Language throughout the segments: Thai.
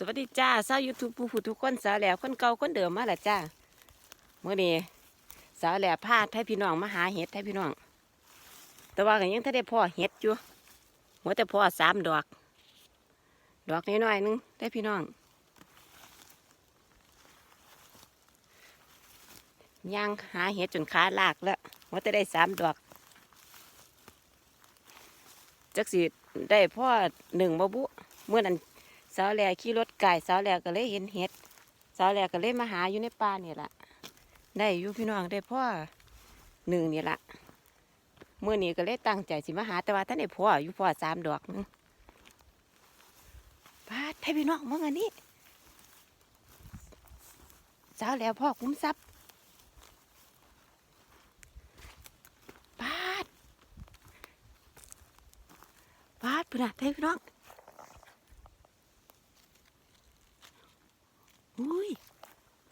สวัสดีจ้าสาวยูทูบผู้ผู้ทุกคนสาวแหล่คนเก่าคนเดิมมาละจ้าเมื่อนี้สาวแหล่พาให้พี่น้องมาหาเห็ดให้พี่น้อง แต่ว่าก็ยังถ้าได้พ่อเห็ดอยู่หัวแต่พ่อสามดอก ดอกน้อยๆหนึงได้พี่น้องย่างหาเห็ดจนขาลากแล้วหัวแต่ได้สามดอกจักสิได้พ่อหนึ่งบ่บุเมื่อนั้น สาวแหล่ขี่รถไก่สาวแหล่ก็เลยเห็นเห็ดสาวแหล่ก็เลยมาหาอยู่ในป่านี่แหละได้อยู่พี่น้องได้พ่อหนึ่งนี่แหละเมื่อนี้ก็เลยตั้งใจสิมาหาแต่ว่าท่านได้พ่ออยู่พ่อสามดอกนึงปาดให้พี่น้องมองอันนี้สาวแหล่พ่อคุ้มทรัพย์ปาดปาดพี่น้องให้พี่น้อง อุ้ย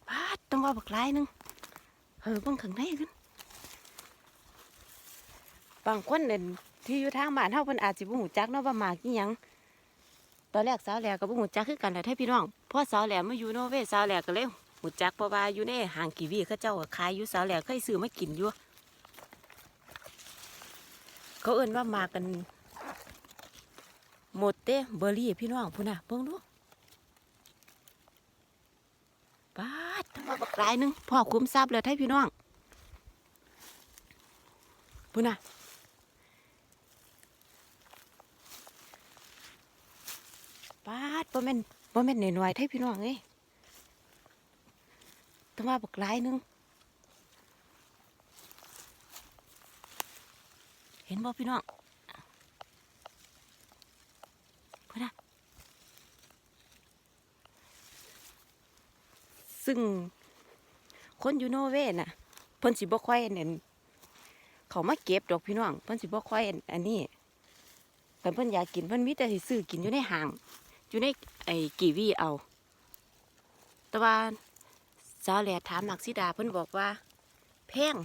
ปาดต้องว่าบักหลายหนึงเออเบังข้างในกันบางคนเนี่ยที่อยู่ทางบ้านเฮาเพิ่นอาจสิบ่ฮู้จักเนาะว่าหมากอีหยังตอนแรกสาวแหล่ก็บ่ฮู้จักคือกันแหละให้พี่น้องพอสาวแหล่มาอยู่โนเวย์สาวแหล่ก็เลยฮู้จักเพราะว่าอยู่ในห้างกีวีเขาเจ้าขายอยู่สาวแหล่เคยซื้อมากินอยู่เขาเอิ้นว่าหมากกันโมดเต้เบอร์รี่พี่น้องพุ่นน่ะเบิ่งดู ปาทำมาบักหลายนึงพ่อคุ้มทรัพย์เลยให้พี่น้องพุ่นน่ะปาบ่แม่นบ่แม่นหน่อยๆให้พี่น้องเอ้ยทำมาบักหลายนึงเห็นบ่พี่น้องพุ่นน่ะ ซึ่งคนอยู่โนอเวน่ะเพิ่นสิบ่ค่อยเน้นเขามาเก็บดอกพี่น้องเพิ่นสิบ่ค่อยอันนี้แต่เพิ่นอยากกินเพิ่นมีแต่สิซื้อกินอยู่ในห้าง อยู่ในไอ้กีวีเอา แต่ว่าสาวแหลถามหมักซิดาเพิ่นบอกว่า แพง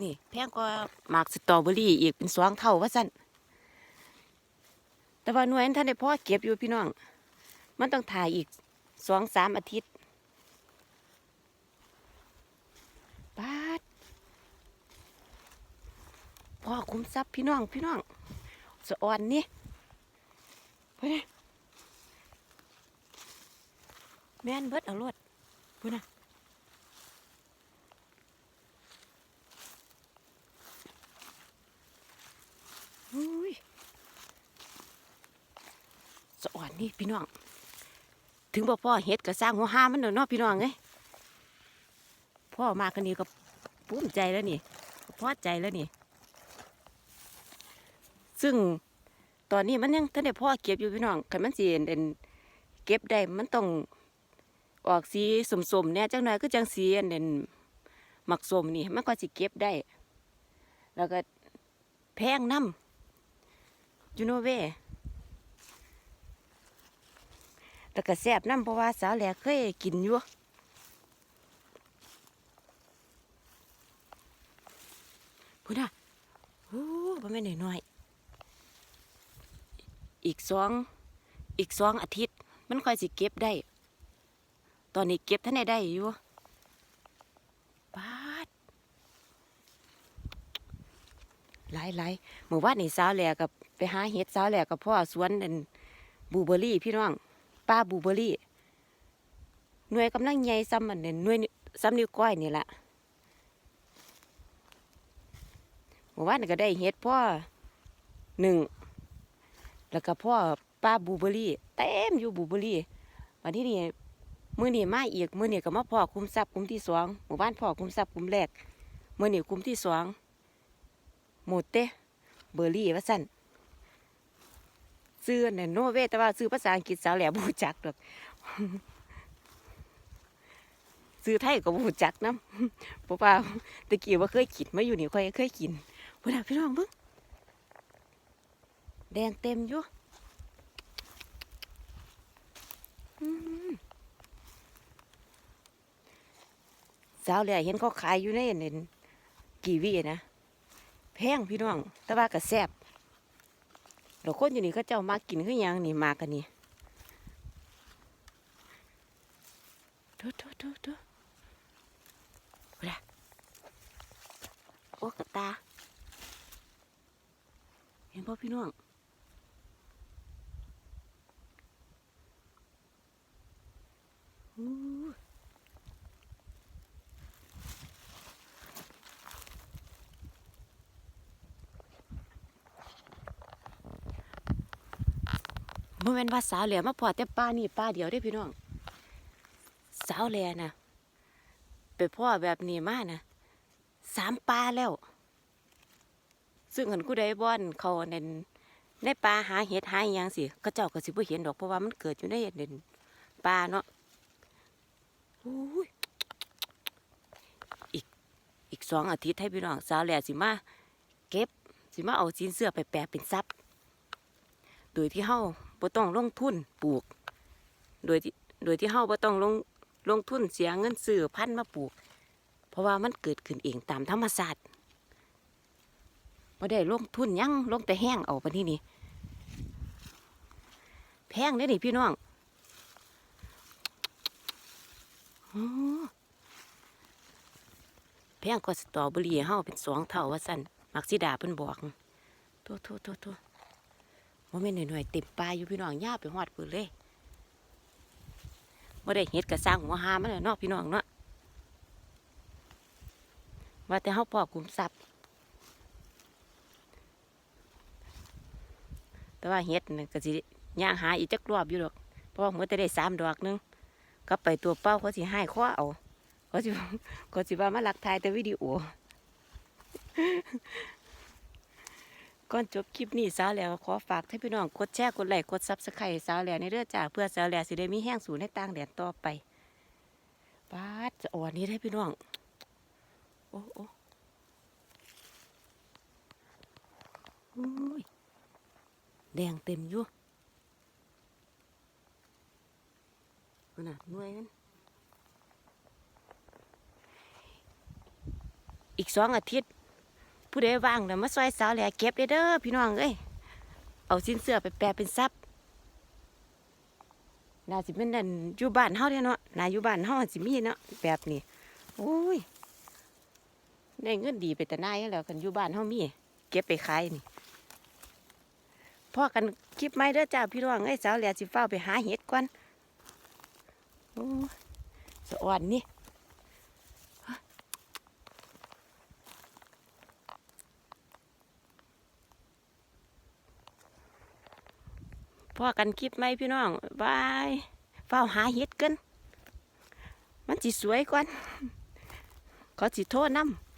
นี่แพงกว่าหมากสตรอเบอรี่อีกเป็นสองเท่าว่าซั่นแต่ว่าหน่วยท่านได้พ่อเก็บอยู่พี่น้อง มันต้องถ่ายอีกสองสามอาทิตย์ ปาด พ่อคุ้มทรัพย์พี่น้องพี่น้องสะอ่อนนี่ไปเลยแม่นเบิดเอารวดพูดนะอุ้ยสะอ่อนนี่พี่น้อง ถึงบ่พ่อเฮ็ดก็สร้างหัวห้ามันเนาะเนาะพี่น้องเอ้ยพ่อมาคนนี้ก็ภูมิใจแล้วนี่พอใจแล้วนี่ ซึ่งตอนนี้มันยังท่านได้พ่อเก็บอยู่พี่น้องคันมันสีเด่นเก็บได้มันต้องออกสีสมๆเนี่ยจังหน่อยก็จังสีอันเด่นหมักสมนี่มันก็สิเก็บได้ แล้วก็แพงน้ำยูโนเวแล้วก็แซ่บน้ำเพราะว่าสาวแหลกเคยกินอยู่พุ่นอะโอ้บ่แม่นน้อย อีกสองอีกสองอาทิตย์ มันค่อยสิเก็บได้ ตอนนี้เก็บท่านได้ได้อยู่ปาดหลายหลายเมื่อวานนี่สาวแหลกับไปหาเห็ดสาวแหลกับพ่อสวนอันบูเบอร์รี่พี่น้องป้าบูเบอร์รี่หน่วยกำลังใหญ่ซ้ำอันเนี่ยหน่วยซ้ำนิ้วก้อยนี่แหละเมื่อวานนก็ได้เห็ดพ่อหนึ่ง แล้วก็พ่อป้าบูเบอร์รี่เต็มอยู่บูเบอร์รี่วันที่นี่มือนี่มาอีกมือนี่ก็มาพ่อคุมทรัพย์คุมที่สองเมื่อวานพ่อคุมทรัพย์คุมแรกมือนี่คุมที่สองหมดเต้เบอร์รี่ว่าสั่นซื้อเนี่ยโนเวแต่ว่าซื้อภาษาอังกฤษสาวแหลบูจักดอกซื้อไทยก็บูจักน้ำเพราะว่าตะกี้ว่าเคยกินมาอยู่นี่ค่อยเคยกินพุ่นน่ะพี่น้องเบิ่ง แดงเต็มอยู่สาวเลยเห็นเขาขายอยู่ในเน็นกีวีนะแพงพี่น้อง แต่ว่าก็แซบเราคนอยู่นี่เขาเจ้ามากินคือหยังนี่มากันนี่โถโถเวลาโอ้กระตา เห็นพ่อพี่น้องอู้ บ่แม่นว่าสาวแหลมาพอแต่ป้านี่ป้าเดียวได้พี่น้อง สาวแหลนะไปพ่อแบบนี้มานะสามปลาแล้ว ซึ่งหันกูได้บ่อนเขาเน้นในป่าหาเห็ดหาอหยังสิก็เจ้าก็สิบ่เห็นดอกเพราะว่ามันเกิดอยู่ในเด่นป่าเนาะอุ้ยอีกอีกสองอาทิตย์ให้พี่น้องสาวแหล่สิมาเก็บสิมาเอาสินเสื้อไปแปลเป็นทรัพย์โดยที่เฮา บ่ต้องลงทุนปลูก โดยที่โดยที่เฮาบ่ต้องลงลงทุนเสียเงินซื้อพันธุ์มาปลูก เพราะว่ามันเกิดขึ้นเองตามธรรมชาติบ่ได้ลงทุนยังลงแต่แห้งเอาไปที่นี่แพงเด้อนี่พี่น้องแพงกว่าสตรอเบอรี่เฮาเป็นสองเท่าว่าสั่นมักสิดาเพิ่นบอกโทษโทษโทษ ว่าแม่นหน่อยๆเต็มปลายอยู่พี่น้องย่าไปหอดปืนเลยบ่ได้เฮ็ดกระสร้างหัวหามันแหละเนาะพี่น้องเนาะว่าแต่เฮาพอกลุ่มทรัพย์แต่ว่าเฮ็ดนี่ก็สิย่างหาอีกจักรอบอยู่ดอก เพราะว่าเมื่อแต่ได้สามดอกนึงกลับไปตัวเป้าเขาสิให้ข้อเอาเขาสิเขาสิว่ามาหลักถ่ายแต่วิดีโอ ก่อนจบคลิปนี้สาวแล้วขอฝากให้พี่น้องกดแชร์กดไลค์กดซับสไครต์สาวแล้วในเรื่องจ้าเพื่อสาวแล้วสิได้มีแห้งสูนในต่างแดนต่อไปปาดจะอ่อนนี้ได้พี่น้อง โอ้โอ้ยแดงเต็มอยู่นั่นน่ะหน่วยมันอีกสองอาทิตย์ ผู้ใดว่างเดี๋ยวมาซอยสาวแหล่เก็บได้เด้อพี่น้องเอ้ยเอาสินเสื้อไปแปลเป็นทรัพย์น่าสิเป็นนั่นอยู่บ้านเฮาเด้อเนาะน่าอยู่บ้านเฮาสิมีเนาะแบบนี้โอ้ยได้เงินดีไปแต่นายแล้วกันอยู่บ้านเฮามี เก็บไปขายนี่พ่อกันคลิปไม่เด้อจ้าพี่น้องไอ้ยสาวแหล่สิเฝ้าไปหาเห็ดก่อนโอ้สะอ่อนนี่ พอกันคลิปไหมพี่น้องบายเฝ้าหาเห็ดกัน มันสิสวยก่อนขอสิโทษน้ำ